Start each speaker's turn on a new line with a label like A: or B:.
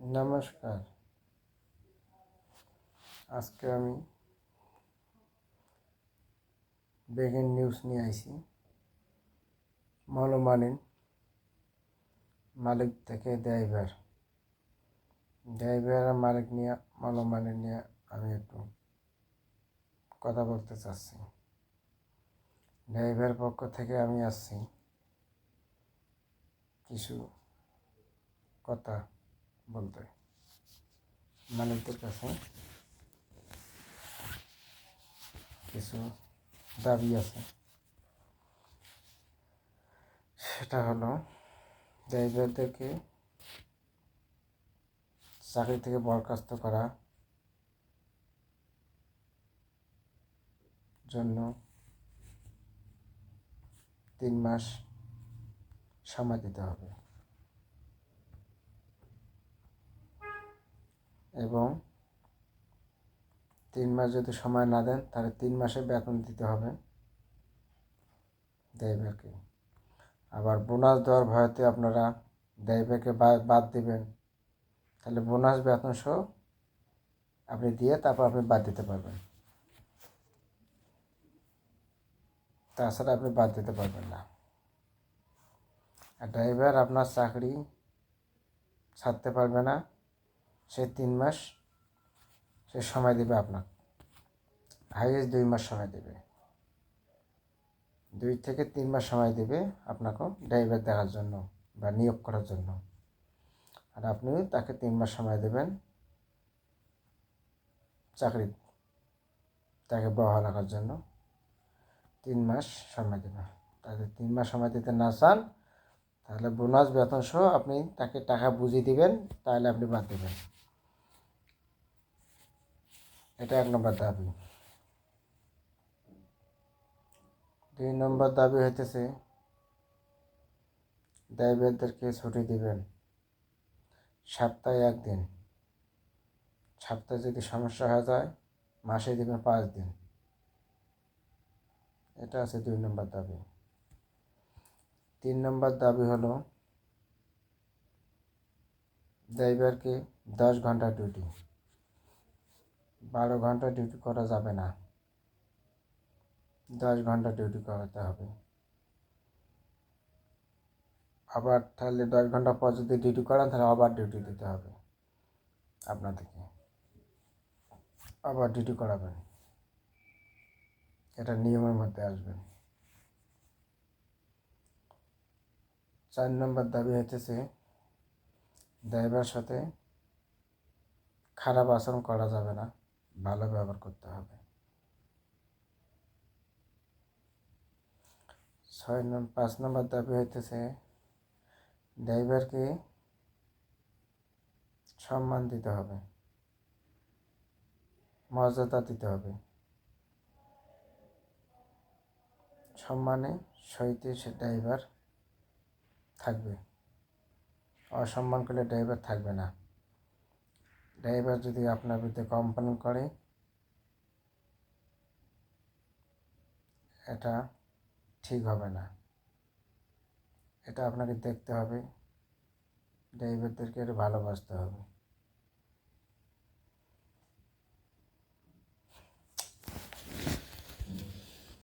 A: নমস্কার। আজকে আমি বেগেন নিউজ নিয়ে আইছি। মলমানিন মালিক থেকে ড্রাইভার। ড্রাইভার আর মালিক নিয়ে মলমানিন নিয়ে আমি একটু কথা বলতে চাচ্ছি। ড্রাইভার পক্ষ থেকে আমি আসছি। কিছু কথা বলতে। মালিকদের কাছে কিছু দাবি আছে। সেটা হলো, ড্রাইভারদেরকে চাকরি থেকে বরখাস্ত করা জন্য তিন মাস সময় দিতে হবে। এবং তিন মাস যদি সময় না দেন, তাহলে তিন মাসে বেতন দিতে হবে। ড্রাইভারকে আবার বোনাস দেওয়ার ভয়তে আপনারা ড্রাইভারকে বাদ দিবেন। তাহলে বোনাস বেতন সহ আপনি দিয়ে তারপর আপনি বাদ দিতে পারবেন। তাছাড়া আপনি বাদ দিতে পারবেন না। আর ড্রাইভার আপনার চাকরি ছাড়তে পারবে না। সে তিন মাস সে সময় দেবে আপনার হাইয়েস্ট দুই মাস সময় দেবে। দুই থেকে তিন মাস সময় দেবে আপনাকে ড্রাইভার দেখার জন্য বা নিয়োগ করার জন্য। আর আপনি তাকে তিন মাস সময় দেবেন চাকরি, তাকে বহাল রাখার জন্য। তিন মাস সময় দেবে। তাদের তিন মাস সময় দিতে না চান, তাহলে বোনাস, বেতন সহ আপনি তাকে টাকা বুঝিয়ে দিবেন, তাহলে আপনি বাদ দেবেন। এটা এক নম্বর দাবি। দুই নম্বর দাবি হইতেছে ড্রাইভারদেরকে ছুটি দিবেন সপ্তাহে একদিন। সপ্তাহে যদি সমস্যা হয়ে যায়, মাসে দিবেন পাঁচ দিন। এটা আছে দুই নম্বর দাবি। তিন নম্বর দাবি হলো ড্রাইভারকে দশ ঘণ্টা ডিউটি বারো ঘণ্টা ডিউটি করা যাবে না। দশ ঘণ্টা ডিউটি করাতে হবে। আবার তাহলে দশ ঘণ্টা পর যদি ডিউটি করান, তাহলে আবার ডিউটি দিতে হবে আপনাদেরকে। আবার ডিউটি করাবেন। এটা নিয়মের মধ্যে আসবেন চার নম্বর দাবি হইতেছে, ড্রাইভার সাথে খারাপ আচরণ করা যাবে না। ভালো ব্যবহার করতে হবে। ছয় নম্বর পাঁচ নম্বর দাবি হইতেছে ড্রাইভারকে সম্মান দিতে হবে, মর্যাদা দিতে হবে। সম্মানে সহিত সে ড্রাইভার থাকবে। অসম্মান করলে ড্রাইভার থাকবে না। ড্রাইভার যদি আপনার বিরুদ্ধে কমপ্লেন করে, এটা ঠিক হবে না। এটা আপনাকে দেখতে হবে, ড্রাইভারদেরকে একটু ভালোবাসতে হবে।